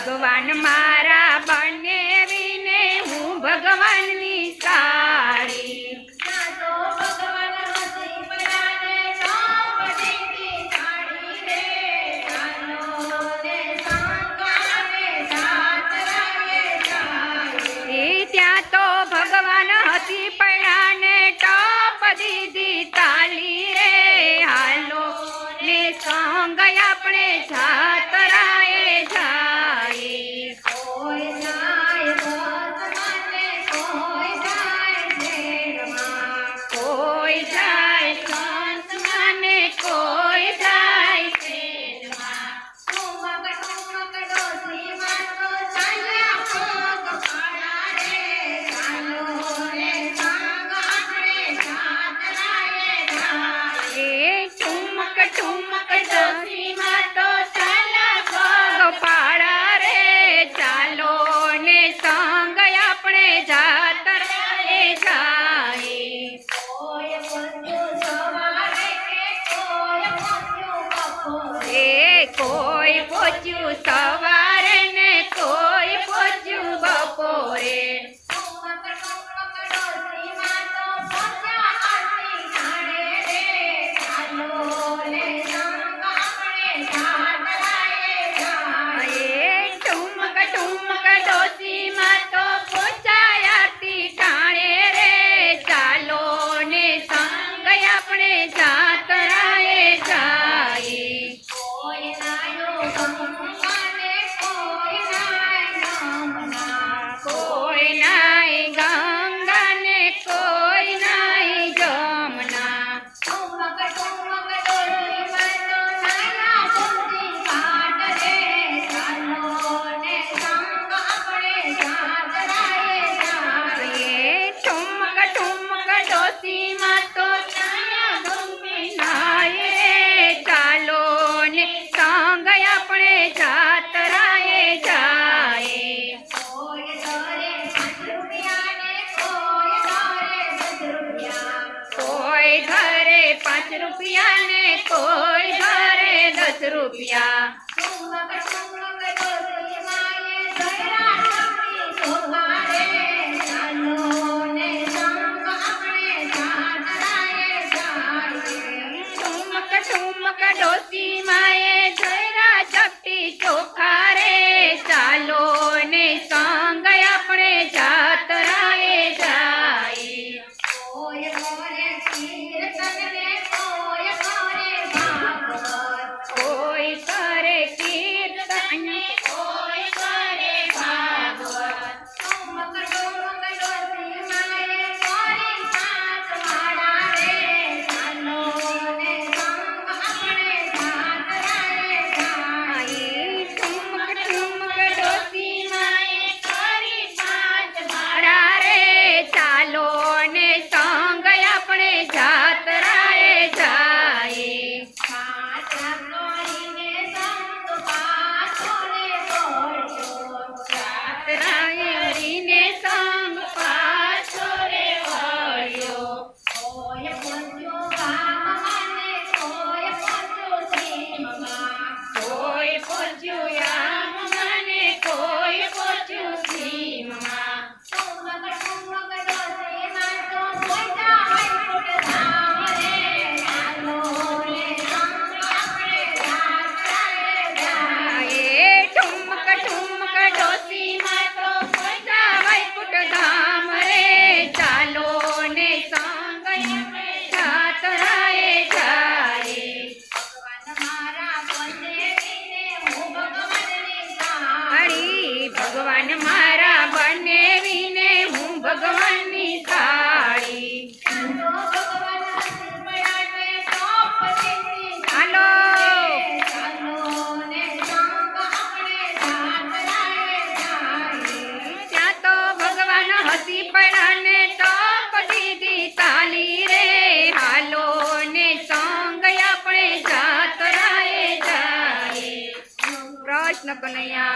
ભગવાન મારા બને વિને હું ભગવાનની સારી. દીદી તાલી રે. હાલો ને સંગ આપણે જા come દસ રૂપિયા ને કોઈ ભારે દસ રૂપિયા. হবে না કૃષ્ણ કનૈયા